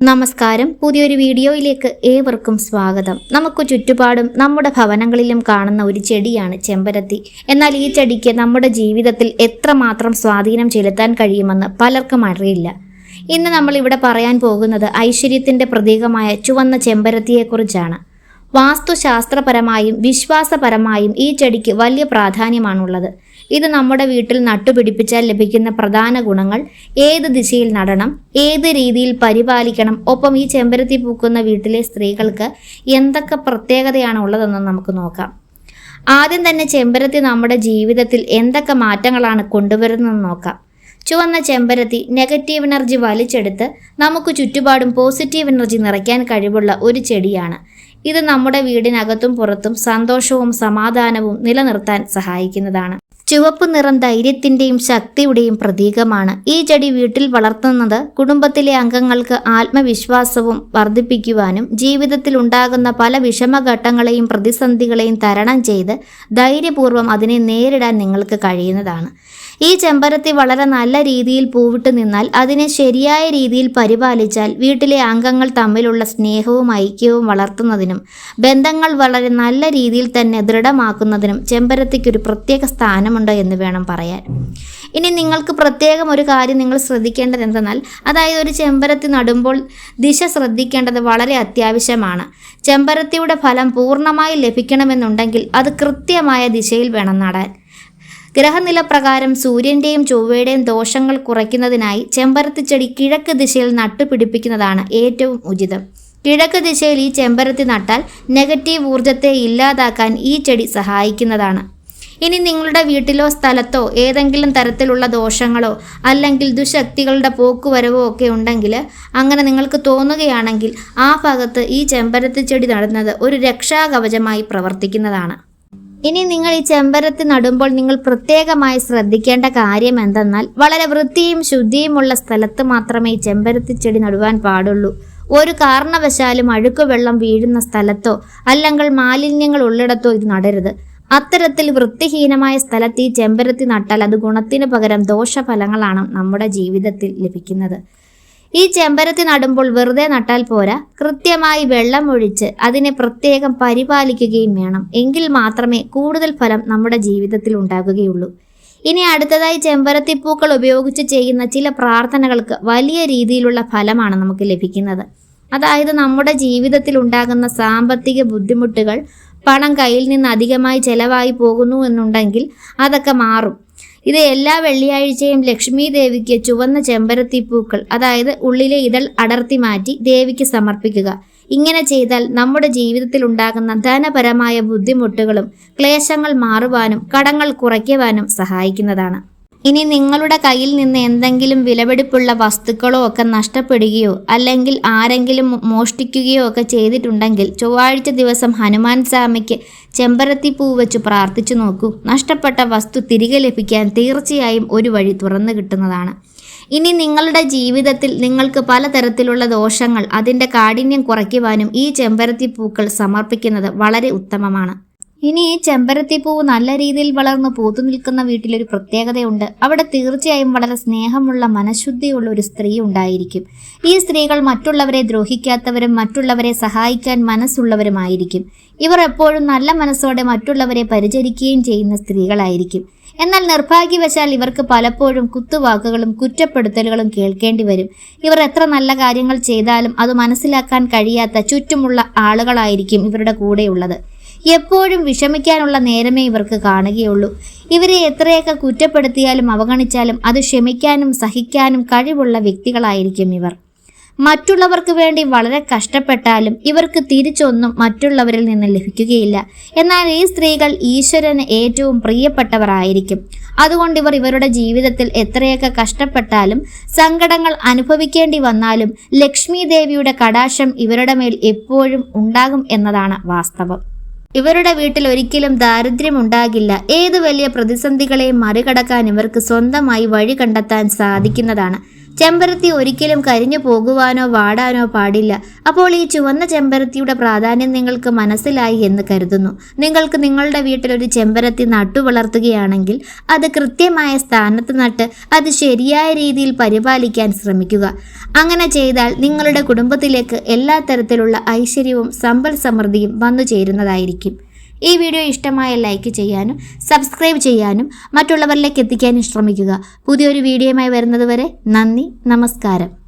നമസ്കാരം. പുതിയൊരു വീഡിയോയിലേക്ക് ഏവർക്കും സ്വാഗതം. നമുക്ക് ചുറ്റുപാടും നമ്മുടെ ഭവനങ്ങളിലും കാണുന്ന ഒരു ചെടിയാണ് ചെമ്പരത്തി. എന്നാൽ ഈ ചെടിക്ക് നമ്മുടെ ജീവിതത്തിൽ എത്രമാത്രം സ്വാധീനം ചെലുത്താൻ കഴിയുമെന്ന് പലർക്കും അറിയില്ല. ഇന്ന് നമ്മൾ ഇവിടെ പറയാൻ പോകുന്നത് ഐശ്വര്യത്തിന്റെ പ്രതീകമായ ചുവന്ന ചെമ്പരത്തിയെക്കുറിച്ചാണ്. വാസ്തുശാസ്ത്രപരമായും വിശ്വാസപരമായും ഈ ചെടിക്ക് വലിയ പ്രാധാന്യമാണുള്ളത്. ഇത് നമ്മുടെ വീട്ടിൽ നട്ടുപിടിപ്പിച്ചാൽ ലഭിക്കുന്ന പ്രധാന ഗുണങ്ങൾ. ഏത് ദിശയിൽ നടണം ഏത് രീതിയിൽ പരിപാലിക്കണം ഒപ്പം ഈ ചെമ്പരത്തി പൂക്കുന്ന വീട്ടിലെ സ്ത്രീകൾക്ക് എന്തൊക്കെ പ്രത്യേകതയാണ് ഉള്ളതെന്ന് നമുക്ക് നോക്കാം. ആദ്യം തന്നെ ചെമ്പരത്തി നമ്മുടെ ജീവിതത്തിൽ എന്തൊക്കെ മാറ്റങ്ങളാണ് കൊണ്ടുവരുന്നതെന്ന് നോക്കാം. ചുവന്ന ചെമ്പരത്തി നെഗറ്റീവ് എനർജി വലിച്ചെടുത്ത് നമുക്ക് ചുറ്റുപാടും പോസിറ്റീവ് എനർജി നിറയ്ക്കാൻ കഴിവുള്ള ഒരു ചെടിയാണ്. ഇത് നമ്മുടെ വീടിനകത്തും പുറത്തും സന്തോഷവും സമാധാനവും നിലനിർത്താൻ സഹായിക്കുന്നതാണ്. ചുവപ്പ് നിറം ധൈര്യത്തിന്റെയും ശക്തിയുടെയും പ്രതീകമാണ്. ഈ ചെടി വീട്ടിൽ വളർത്തുന്നത് കുടുംബത്തിലെ അംഗങ്ങൾക്ക് ആത്മവിശ്വാസവും വർദ്ധിപ്പിക്കുവാനും ജീവിതത്തിൽ ഉണ്ടാകുന്ന പല വിഷമഘട്ടങ്ങളെയും പ്രതിസന്ധികളെയും തരണം ചെയ്ത് ധൈര്യപൂർവം അതിനെ നേരിടാൻ നിങ്ങൾക്ക് കഴിയുന്നതാണ്. ഈ ചെമ്പരത്തി വളരെ നല്ല രീതിയിൽ പൂവിട്ട് നിന്നാൽ അതിനെ ശരിയായ രീതിയിൽ പരിപാലിച്ചാൽ വീട്ടിലെ അംഗങ്ങൾ തമ്മിലുള്ള സ്നേഹവും ഐക്യവും വളർത്തുന്നതിനും ബന്ധങ്ങൾ വളരെ നല്ല രീതിയിൽ തന്നെ ദൃഢമാക്കുന്നതിനും ചെമ്പരത്തിക്കൊരു പ്രത്യേക സ്ഥാനമുണ്ട്. എന്ന് വേണം പറയാൻ. ഇനി നിങ്ങൾക്ക് പ്രത്യേകം ഒരു കാര്യം നിങ്ങൾ ശ്രദ്ധിക്കേണ്ടത് എന്തെന്നാൽ അതായത് ഒരു ചെമ്പരത്തി നടുമ്പോൾ ദിശ ശ്രദ്ധിക്കേണ്ടത് വളരെ അത്യാവശ്യമാണ്. ചെമ്പരത്തിയുടെ ഫലം പൂർണമായി ലഭിക്കണമെന്നുണ്ടെങ്കിൽ അത് കൃത്യമായ ദിശയിൽ വേണം നടാൻ. ഗ്രഹനില പ്രകാരം സൂര്യന്റെയും ചൊവ്വയുടെയും ദോഷങ്ങൾ കുറയ്ക്കുന്നതിനായി ചെമ്പരത്തി ചെടി കിഴക്ക് ദിശയിൽ നട്ടുപിടിപ്പിക്കുന്നതാണ് ഏറ്റവും ഉചിതം. കിഴക്ക് ദിശയിൽ ഈ ചെമ്പരത്തി നട്ടാൽ നെഗറ്റീവ് ഊർജത്തെ ഇല്ലാതാക്കാൻ ഈ ചെടി സഹായിക്കുന്നതാണ്. ഇനി നിങ്ങളുടെ വീട്ടിലോ സ്ഥലത്തോ ഏതെങ്കിലും തരത്തിലുള്ള ദോഷങ്ങളോ അല്ലെങ്കിൽ ദുശക്തികളുടെ പോക്കുവരവോ ഒക്കെ ഉണ്ടെങ്കിൽ അങ്ങനെ നിങ്ങൾക്ക് തോന്നുകയാണെങ്കിൽ ആ ഭാഗത്ത് ഈ ചെമ്പരത്തി ചെടി നടുന്നത് ഒരു രക്ഷാകവചമായി പ്രവർത്തിക്കുന്നതാണ്. ഇനി നിങ്ങൾ ഈ ചെമ്പരത്തി നടുമ്പോൾ നിങ്ങൾ പ്രത്യേകമായി ശ്രദ്ധിക്കേണ്ട കാര്യം എന്തെന്നാൽ വളരെ വൃത്തിയും ശുദ്ധിയുമുള്ള സ്ഥലത്ത് മാത്രമേ ഈ ചെമ്പരത്തി ചെടി നടുവാൻ പാടുള്ളൂ. ഒരു കാരണവശാലും അഴുക്കുവെള്ളം വീഴുന്ന സ്ഥലത്തോ അല്ലെങ്കിൽ മാലിന്യങ്ങൾ ഉള്ളിടത്തോ ഇത് നടരുത്. അത്തരത്തിൽ വൃത്തിഹീനമായ സ്ഥലത്ത് ഈ ചെമ്പരത്തി നട്ടാൽ അത് ഗുണത്തിന് പകരം ദോഷഫലങ്ങളാണ് നമ്മുടെ ജീവിതത്തിൽ ലഭിക്കുന്നത്. ഈ ചെമ്പരത്തി നടുമ്പോൾ വെറുതെ നട്ടാൽ പോരാ. കൃത്യമായി വെള്ളം ഒഴിച്ച് അതിനെ പ്രത്യേകം പരിപാലിക്കുകയും വേണം. എങ്കിൽ മാത്രമേ കൂടുതൽ ഫലം നമ്മുടെ ജീവിതത്തിൽ ഉണ്ടാകുകയുള്ളൂ. ഇനി അടുത്തതായി ചെമ്പരത്തിപ്പൂക്കൾ ഉപയോഗിച്ച് ചെയ്യുന്ന ചില പ്രാർത്ഥനകൾക്ക് വലിയ രീതിയിലുള്ള ഫലമാണ് നമുക്ക് ലഭിക്കുന്നത്. അതായത് നമ്മുടെ ജീവിതത്തിൽ ഉണ്ടാകുന്ന സാമ്പത്തിക ബുദ്ധിമുട്ടുകൾ പണം കയ്യിൽ നിന്ന് അധികമായി ചെലവായി പോകുന്നു എന്നുണ്ടെങ്കിൽ അതൊക്കെ മാറും. ഇത് എല്ലാ വെള്ളിയാഴ്ചയും ലക്ഷ്മി ദേവിക്ക് ചുവന്ന ചെമ്പരത്തിപ്പൂക്കൾ അതായത് ഉള്ളിലെ ഇതൾ അടർത്തി മാറ്റി ദേവിക്ക് സമർപ്പിക്കുക. ഇങ്ങനെ ചെയ്താൽ നമ്മുടെ ജീവിതത്തിൽ ഉണ്ടാകുന്ന ധനപരമായ ബുദ്ധിമുട്ടുകളും ക്ലേശങ്ങൾ മാറുവാനും കടങ്ങൾ കുറയ്ക്കുവാനും സഹായിക്കുന്നതാണ്. ഇനി നിങ്ങളുടെ കയ്യിൽ നിന്ന് എന്തെങ്കിലും വിലപിടിപ്പുള്ള വസ്തുക്കളോ ഒക്കെ നഷ്ടപ്പെടുകയോ അല്ലെങ്കിൽ ആരെങ്കിലും മോഷ്ടിക്കുകയോ ഒക്കെ ചെയ്തിട്ടുണ്ടെങ്കിൽ ചൊവ്വാഴ്ച ദിവസം ഹനുമാൻ സ്വാമിക്ക് ചെമ്പരത്തി പൂ വെച്ച് പ്രാർത്ഥിച്ചു നോക്കൂ. നഷ്ടപ്പെട്ട വസ്തു തിരികെ ലഭിക്കാൻ തീർച്ചയായും ഒരു വഴി തുറന്നു കിട്ടുന്നതാണ്. ഇനി നിങ്ങളുടെ ജീവിതത്തിൽ നിങ്ങൾക്ക് പലതരത്തിലുള്ള ദോഷങ്ങൾ അതിന്റെ കാഠിന്യം കുറയ്ക്കുവാനും ഈ ചെമ്പരത്തി പൂക്കൾ സമർപ്പിക്കുന്നത് വളരെ ഉത്തമമാണ്. ഇനി ഈ ചെമ്പരത്തിപ്പൂവ് നല്ല രീതിയിൽ വളർന്ന് പൂത്തു നിൽക്കുന്ന വീട്ടിലൊരു പ്രത്യേകതയുണ്ട്. അവിടെ തീർച്ചയായും വളരെ സ്നേഹമുള്ള മനഃശുദ്ധിയുള്ള ഒരു സ്ത്രീ ഉണ്ടായിരിക്കും. ഈ സ്ത്രീകൾ മറ്റുള്ളവരെ ദ്രോഹിക്കാത്തവരും മറ്റുള്ളവരെ സഹായിക്കാൻ മനസ്സുള്ളവരുമായിരിക്കും. ഇവർ എപ്പോഴും നല്ല മനസ്സോടെ മറ്റുള്ളവരെ പരിചരിക്കുകയും ചെയ്യുന്ന സ്ത്രീകളായിരിക്കും. എന്നാൽ നിർഭാഗ്യവശാൽ ഇവർക്ക് പലപ്പോഴും കുത്തുവാക്കുകളും കുറ്റപ്പെടുത്തലുകളും കേൾക്കേണ്ടി വരും. ഇവർ എത്ര നല്ല കാര്യങ്ങൾ ചെയ്താലും അത് മനസ്സിലാക്കാൻ കഴിയാത്ത ചുറ്റുമുള്ള ആളുകളായിരിക്കും ഇവരുടെ കൂടെയുള്ളത്. എപ്പോഴും വിഷമിക്കാനുള്ള നേരമേ ഇവർക്ക് കാണുകയുള്ളൂ. ഇവരെ എത്രയൊക്കെ കുറ്റപ്പെടുത്തിയാലും അവഗണിച്ചാലും അത് ക്ഷമിക്കാനും സഹിക്കാനും കഴിവുള്ള വ്യക്തികളായിരിക്കും ഇവർ. മറ്റുള്ളവർക്ക് വേണ്ടി വളരെ കഷ്ടപ്പെട്ടാലും ഇവർക്ക് തിരിച്ചൊന്നും മറ്റുള്ളവരിൽ നിന്ന് ലഭിക്കുകയില്ല. എന്നാൽ ഈ സ്ത്രീകൾ ഈശ്വരന് ഏറ്റവും പ്രിയപ്പെട്ടവരായിരിക്കും. അതുകൊണ്ട് ഇവർ ഇവരുടെ ജീവിതത്തിൽ എത്രയൊക്കെ കഷ്ടപ്പെട്ടാലും സങ്കടങ്ങൾ അനുഭവിക്കേണ്ടി വന്നാലും ലക്ഷ്മി ദേവിയുടെ കടാശം ഇവരുടെ മേൽ എപ്പോഴും ഉണ്ടാകും എന്നതാണ് വാസ്തവം. ഇവരുടെ വീട്ടിൽ ഒരിക്കലും ദാരിദ്ര്യം ഉണ്ടാകില്ല ഏത് വലിയ പ്രതിസന്ധികളെയും മറികടക്കാൻ ഇവർക്ക് സ്വന്തമായി വഴി കണ്ടെത്താൻ സാധിക്കുന്നതാണ്. ചെമ്പരത്തി ഒരിക്കലും കരിഞ്ഞു പോകുവാനോ വാടാനോ പാടില്ല. അപ്പോൾ ഈ ചുവന്ന ചെമ്പരത്തിയുടെ പ്രാധാന്യം നിങ്ങൾക്ക് മനസ്സിലായി എന്ന് കരുതുന്നു. നിങ്ങൾക്ക് നിങ്ങളുടെ വീട്ടിൽ ഒരു ചെമ്പരത്തി നട്ടു വളർത്തുകയാണെങ്കിൽ അത് കൃത്യമായ സ്ഥാനത്ത് നട്ട് അത് ശരിയായ രീതിയിൽ പരിപാലിക്കാൻ ശ്രമിക്കുക. അങ്ങനെ ചെയ്താൽ നിങ്ങളുടെ കുടുംബത്തിലേക്ക് എല്ലാ തരത്തിലുള്ള ഐശ്വര്യവും സമ്പൽ സമൃദ്ധിയും വന്നു ചേരുന്നതായിരിക്കും. ഈ വീഡിയോ ഇഷ്ടമായ ലൈക്ക് ചെയ്യാനും സബ്സ്ക്രൈബ് ചെയ്യാനും മറ്റുള്ളവരിലേക്ക് എത്തിക്കാനും ശ്രമിക്കുക. പുതിയൊരു വീഡിയോയുമായി വരുന്നതുവരെ നന്ദി നമസ്കാരം.